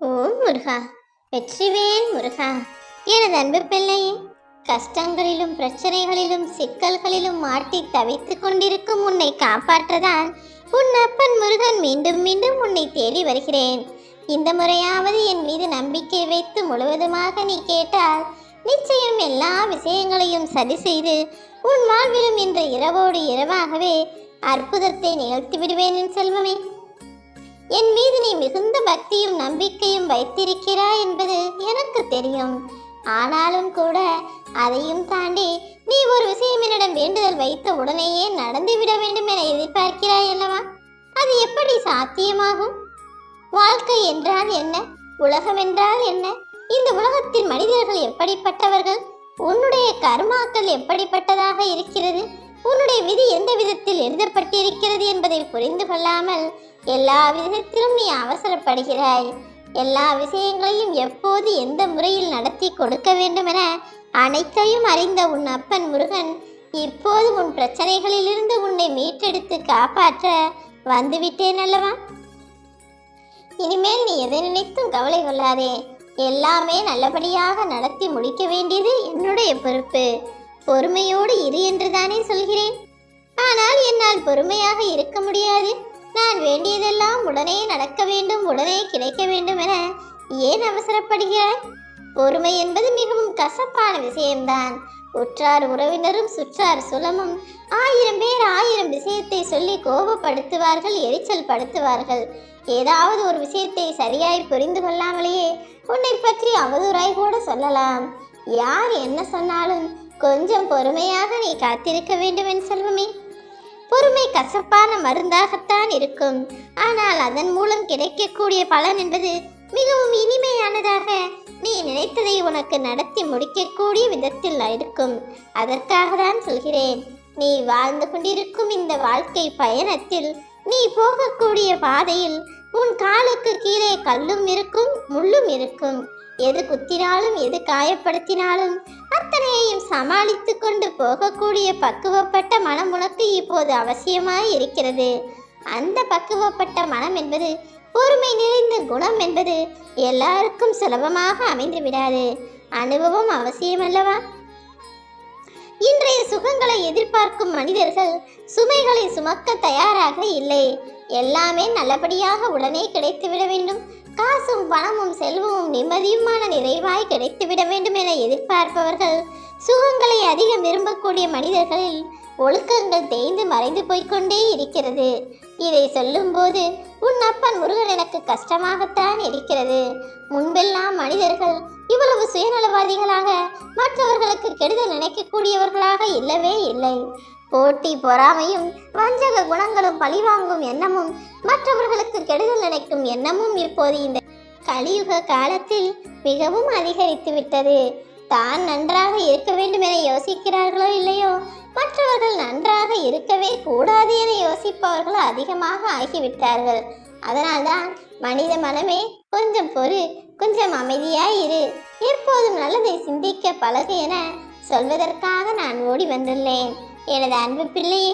ஓம் முருகா வெற்றிவேல் முருகா. எனது அன்பு பிள்ளையே கஷ்டங்களிலும் பிரச்சனைகளிலும் சிக்கல்களிலும் மாட்டி தவித்துக் கொண்டிருக்கும் உன்னை காப்பாற்றதான் உன் அப்பன் முருகன் மீண்டும் மீண்டும் உன்னை தேடி வருகிறேன். இந்த முறையாவது என் மீது நம்பிக்கை வைத்து முழுவதுமாக நீ கேட்டால் நிச்சயம் எல்லா விஷயங்களையும் சரி செய்து உன் வாழ்விலும் இன்று இரவோடு இரவாகவே அற்புதத்தை நிகழ்த்தி விடுவேன் என் செல்வமே. என் மீது நீ மிகுந்த பக்தியும் நம்பிக்கையும் வைத்திருக்கிறாய் என்பது எனக்கு தெரியும். ஆனாலும் கூட அதையும் தாண்டி நீ ஒரு விஷயம் என்னிடம் வேண்டுதல் வைத்த உடனேயே நடந்துவிட வேண்டும் என எதிர்பார்க்கிறாய் அல்லவா? அது எப்படி சாத்தியமாகும்? வாழ்க்கை என்றால் என்ன? உலகம் என்றால் என்ன? இந்த உலகத்தில் மனிதர்கள் எப்படிப்பட்டவர்கள்? உன்னுடைய கர்மாக்கள் எப்படிப்பட்டதாக இருக்கிறது? உன்னுடைய விதி எந்த விதத்தில் எழுதப்பட்டிருக்கிறது என்பதை புரிந்து கொள்ளாமல் எல்லா விதத்திலும் நீ அவசரப்படுகிறாய். எல்லா விஷயங்களையும் எப்போது எந்த முறையில் நடத்தி கொடுக்க வேண்டும் என அனைத்தையும் அறிந்த உன் அப்பன் முருகன் இப்போது உன் பிரச்சனைகளிலிருந்து உன்னை மீட்டெடுத்து காப்பாற்ற வந்துவிட்டேன் அல்லவா? இனிமேல் நீ எதை நினைத்தும் கவலை கொள்ளாதே. எல்லாமே நல்லபடியாக நடத்தி முடிக்க வேண்டியது என்னுடைய பொறுப்பு. பொறுமையோடு இரு என்றுதானே சொல்கிறேன். ஆனால் என்னால் பொறுமையாக இருக்க முடியாது. நான் வேண்டியதெல்லாம் உடனே நடக்க வேண்டும் உடனே கிடைக்க வேண்டும் என ஏன் அவசரப்படுகிறாய்? பொறுமை என்பது மிகவும் கசப்பான விஷயம்தான். உற்றார் உறவினரும் சுற்றார் சுலமும் ஆயிரம் பேர் ஆயிரம் விஷயத்தை சொல்லி கோபப்படுத்துவார்கள் எரிச்சல் படுத்துவார்கள். ஏதாவது ஒரு விஷயத்தை சரியாய் புரிந்து கொள்ளாமலேயே உன்னை பற்றி அவதூறாய் கூட சொல்லலாம். யார் என்ன சொன்னாலும் கொஞ்சம் பொறுமையாக நீ காத்திருக்க வேண்டும் என் செல்வமே. பொறுமை கசப்பான மருந்தாகத்தான் இருக்கும். ஆனால் அதன் மூலம் கிடைக்கக்கூடிய பலன் என்பது மிகவும் இனிமையானதாக நீ நினைத்ததை உனக்கு நடத்தி முடிக்கக்கூடிய விதத்தில் இருக்கும். அதற்காக தான் சொல்கிறேன். நீ வாழ்ந்து கொண்டிருக்கும் இந்த வாழ்க்கை பயணத்தில் நீ போகக்கூடிய பாதையில் உன் காலுக்கு கீழே கல்லும் இருக்கும் முள்ளும் இருக்கும். எது குத்தினாலும் எது காயப்படுத்தினாலும் அத்தனையையும் சமாளித்து கொண்டு போகக்கூடிய பக்குவப்பட்ட மனம் உனக்கு இப்போது அவசியமாய் இருக்கிறது. அந்த பக்குவப்பட்ட மனம் என்பது பொறுமை நிறைந்த குணம் என்பது எல்லாருக்கும் சுலபமாக அமைந்து விடாது. அனுபவம் அவசியமல்லவா? இன்றைய சுகங்களை எதிர்பார்க்கும் மனிதர்கள் சுமைகளை சுமக்க தயாராக இல்லை. எல்லாமே நல்லபடியாக உடனே கிடைத்துவிட வேண்டும். காசும் பணமும் செல்வமும் நிம்மதியுமான நிறைவாய் கிடைத்துவிட வேண்டும் என எதிர்பார்ப்பவர்கள் சுகங்களை அதிகம் விரும்பக்கூடிய மனிதர்களில் ஒழுக்கங்கள் தேய்ந்து மறைந்து போய்க்கொண்டே இருக்கிறது. இதை சொல்லும்போது உன் அப்பன் முருகன் எனக்கு கஷ்டமாகத்தான் இருக்கிறது. முன்பெல்லாம் மனிதர்கள் இவ்வளவு சுயநலவாதிகளாக மற்றவர்களுக்கு கெடுதல் நினைக்கக்கூடியவர்களாக இல்லவே இல்லை. போட்டி பொறாமையும் வஞ்சக குணங்களும் பழிவாங்கும் எண்ணமும் மற்றவர்களுக்கு கெடுதல் நினைக்கும் எண்ணமும் இப்போது இந்த கலியுக காலத்தில் மிகவும் அதிகரித்து விட்டது. தான் நன்றாக இருக்க வேண்டும் என யோசிக்கிறார்களோ இல்லையோ? மற்றவர்கள் நன்றாக இருக்கவே கூடாது என யோசிப்பவர்கள் அதிகமாக ஆகிவிட்டார்கள். அதனால்தான் மனித மனமே கொஞ்சம் பொறு கொஞ்சம் அமைதியாய் இரு. எப்போதும் நல்லதை சிந்திக்க பழகு என சொல்வதற்காக நான் ஓடி வந்துள்ளேன். எனது அன்பு பிள்ளையே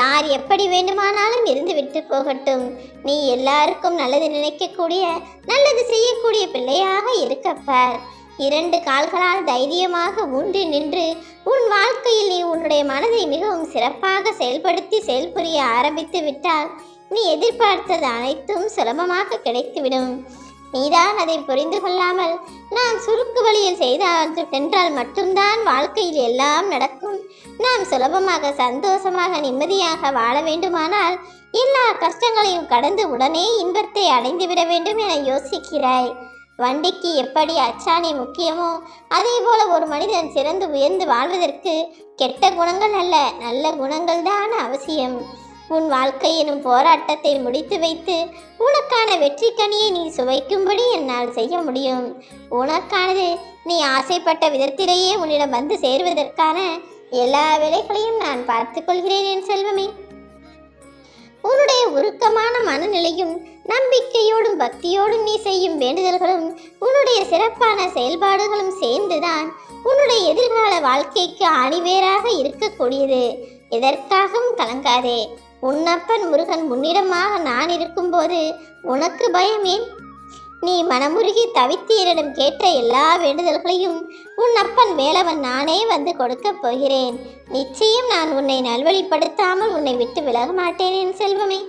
யார் எப்படி வேண்டுமானாலும் இருந்து விட்டு போகட்டும். நீ எல்லாருக்கும் நல்லது நினைக்கக்கூடிய நல்லது செய்யக்கூடிய பிள்ளையாக இருக்கப்பார் இரண்டு கால்களால் தைரியமாக ஊன்றி நின்று உன் வாழ்க்கையில் நீ உன்னுடைய மனதை மிகவும் சிறப்பாக செயல்படுத்தி செயல்புரிய ஆரம்பித்து விட்டால் நீ எதிர்பார்த்தது அனைத்தும் சுலபமாக கிடைத்துவிடும். நீதான் அதை புரிந்து கொள்ளாமல் நாம் சுருக்கு வழியில் செய்தால் சென்றால் மட்டும்தான் வாழ்க்கையில் எல்லாம் நடக்கும். நாம் சுலபமாக சந்தோஷமாக நிம்மதியாக வாழ வேண்டுமானால் எல்லா கஷ்டங்களையும் கடந்து உடனே இன்பத்தை அடைந்துவிட வேண்டும் என யோசிக்கிறாய். வண்டிக்கு எப்படி அச்சாணி முக்கியமோ அதே போல ஒரு மனிதன் சிறந்து உயர்ந்து வாழ்வதற்கு கெட்ட குணங்கள் அல்ல நல்ல குணங்கள் தான் அவசியம். உன் வாழ்க்கை எனும் போராட்டத்தை முடித்து வைத்து உனக்கான வெற்றி கனியை நீ சுவைக்கும்படி என்னால் செய்ய முடியும். உனக்கானது நீ ஆசைப்பட்ட விதத்திலேயே உன்னிடம் வந்து சேருவதற்கான எல்லா வேலைகளையும் நான் பார்த்துக்கொள்கிறேன் என் செல்வமே. உன்னுடைய உருக்கமான மனநிலையும் நம்பிக்கையோடும் பக்தியோடும் நீ செய்யும் வேண்டுதல்களும் உன்னுடைய சிறப்பான செயல்பாடுகளும் சேர்ந்துதான் உன்னுடைய எதிர்கால வாழ்க்கைக்கு அணிவேராக இருக்கக்கூடியது. எதற்காகவும் கலங்காதே. உன்னப்பன் முருகன் உன்னிடமாக நான் இருக்கும்போது உனக்கு பயமேன் நீ மனமுருகி தவித்தீரிடம் கேட்ட எல்லா வேண்டுதல்களையும் உன் அப்பன் வேலவன் நானே வந்து கொடுக்கப் போகிறேன். நிச்சயம் நான் உன்னை நல்வழிப்படுத்தாமல் உன்னை விட்டு விலக மாட்டேன் என் செல்வமே.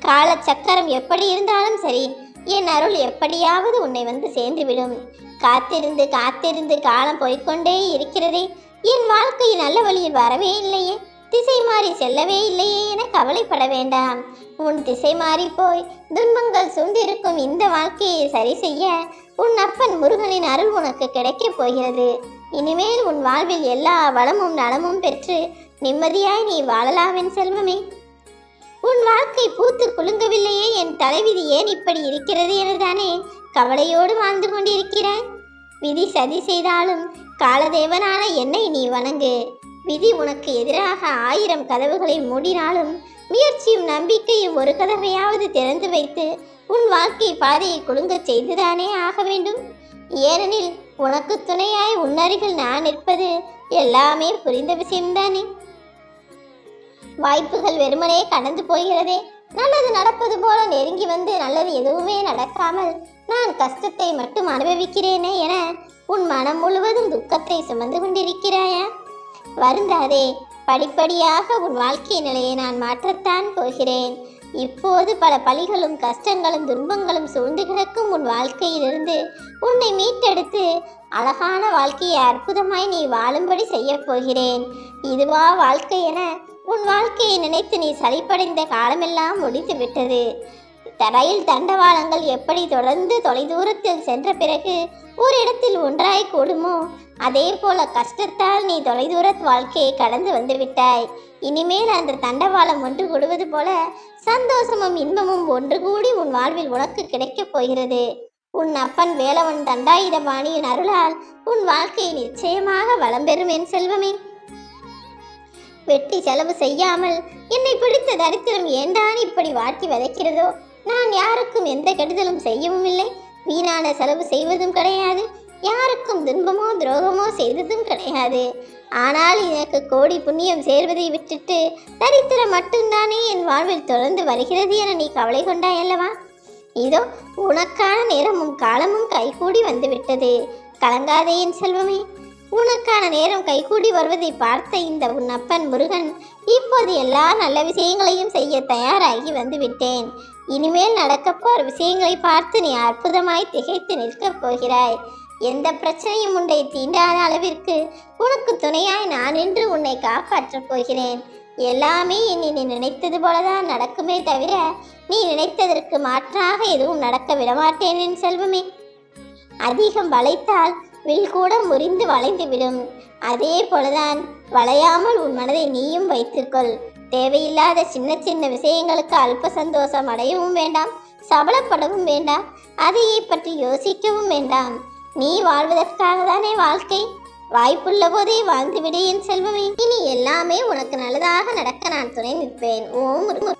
கால சக்கரம் எப்படி இருந்தாலும் சரி என் அருள் எப்படியாவது உன்னை வந்து சேர்ந்துவிடும். காத்திருந்து காத்திருந்து காலம் போய்க்கொண்டே இருக்கிறதே என் வாழ்க்கை நல்ல வழியில் வரவே இல்லையே. திசை மாறி செல்லவே இல்லையே என கவலைப்பட வேண்டாம். உன் திசை மாறி போய் துன்பங்கள் சூழ்ந்திருக்கும் இந்த வாழ்க்கையை சரி செய்ய உன் அப்பன் முருகனின் அருள் உனக்கு கிடைக்கப் போகிறது. இனிமேல் உன் வாழ்வில் எல்லா வளமும் நலமும் பெற்று நிம்மதியாய் நீ வாழலாம் என் செல்வமே. உன் வாழ்க்கை பூத்து குலுங்கவில்லையே என் தலைவிதி ஏன் இப்படி இருக்கிறது எனதானே கவலையோடு வாழ்ந்து கொண்டிருக்கிறாய். விதி சதி செய்தாலும் காலதேவனான என்னை நீ வணங்கு. விதி உனக்கு எதிராக ஆயிரம் கதவுகளை மூடினாலும் முயற்சியும் நம்பிக்கையும் ஒரு கதவையாவது திறந்து வைத்து உன் வாழ்க்கை பாதையை குலுங்கச் செய்துதானே ஆக வேண்டும்? ஏனெனில் உனக்கு துணையாய் உன்னருகில் நான் நிற்பது எல்லாமே புரிந்த விஷயம்தானே? வாய்ப்புகள் வெறுமனே கடந்து போகிறதே. நல்லது நடப்பது போல நெருங்கி வந்து நல்லது எதுவுமே நடக்காமல் நான் கஷ்டத்தை மட்டும் அனுபவிக்கிறேனே என உன் மனம் முழுவதும் துக்கத்தை சுமந்து கொண்டிருக்கிறாயா? வருந்தாதே. படிப்படியாக உன் வாழ்க்கை நிலையை நான் மாற்றத்தான் போகிறேன். இப்போது பல பழிகளும் கஷ்டங்களும் துன்பங்களும் சூழ்ந்து கிடக்கும் உன் வாழ்க்கையிலிருந்து உன்னை மீட்டெடுத்து அழகான வாழ்க்கையை அற்புதமாய் நீ வாழும்படி செய்யப் போகிறேன். இதுவா வாழ்க்கை என உன் வாழ்க்கையை நினைத்து நீ சளிப்படைந்த காலமெல்லாம் முடித்து விட்டது. தரையில் தண்டவாளங்கள் எப்படி தொடர்ந்து தொலைதூரத்தில் சென்ற பிறகு ஒரு இடத்தில் ஒன்றாய் கூடுமோ? அதே போல கஷ்டத்தால் நீ தொலைதூர வாழ்க்கையை கடந்து வந்து விட்டாய் இனிமேல் அந்த தண்டவாளம் ஒன்று கூடுவது போல சந்தோஷமும் இன்பமும் ஒன்று கூடி உன் வாழ்வில் உனக்கு கிடைக்கப் போகிறது. உன் அப்பன் வேலவன் தண்டாயுதபாணியின் அருளால் உன் வாழ்க்கை நிச்சயமாக வளம் பெறும் என் செல்வமே. வெட்டி செலவு செய்யாமல் என்னை பிடித்த தரித்திரம் ஏண்டான் இப்படி வாட்டி வதைக்கிறதோ? நான் யாருக்கும் எந்த கெடுதலும் செய்யவும் இல்லை. வீணான செலவு செய்வதும் கிடையாது. யாருக்கும் துன்பமோ துரோகமோ செய்ததும் கிடையாது. ஆனால் எனக்கு கோடி புண்ணியம் சேர்வதை விட்டுட்டு தரித்திரம் மட்டும்தானே என் வாழ்வில் தொடர்ந்து வருகிறது என நீ கவலை கொண்டாய் அல்லவா? இதோ உனக்கான நேரமும் காலமும் கைகூடி வந்துவிட்டது. கலங்காதே என் செல்வமே. உனக்கான நேரம் கைகூடி வருவதை பார்த்த இந்த உன் அப்பன் முருகன் இப்போது எல்லா நல்ல விஷயங்களையும் செய்ய தயாராகி வந்து விட்டேன் இனிமேல் நடக்கப்போற விஷயங்களை பார்த்து நீ அற்புதமாய் திகைத்து நிற்கப் போகிறாய். எந்த பிரச்சனையும் உன்னை தீண்டாத அளவிற்கு உனக்கு துணையாய் நான் என்று உன்னை காப்பாற்றப் போகிறேன். எல்லாமே என்னை நீ நினைத்தது போலதான் நடக்குமே தவிர நீ நினைத்ததற்கு மாற்றாக எதுவும் நடக்க விடமாட்டேன் என் செல்வமே. அதிகம் வளைத்தால் வில் கூட முறிந்து வளைந்து விடும். அதே போலதான் வளையாமல் உன் மனதை நீயும் வைத்துக்கொள் தேவையில்லாத சின்ன சின்ன விஷயங்களுக்கு அல்ப சந்தோஷம் அடையவும் வேண்டாம் சபலப்படவும் வேண்டாம் அதையை பற்றி யோசிக்கவும் வேண்டாம். நீ வாழ்வதற்காக தானே வாழ்க்கை? வாய்ப்புள்ள போதே வாழ்ந்துவிடு என் செல்வமே. இனி எல்லாமே உனக்கு நல்லதாக நடக்க நான் துணை நிற்பேன். ஓம்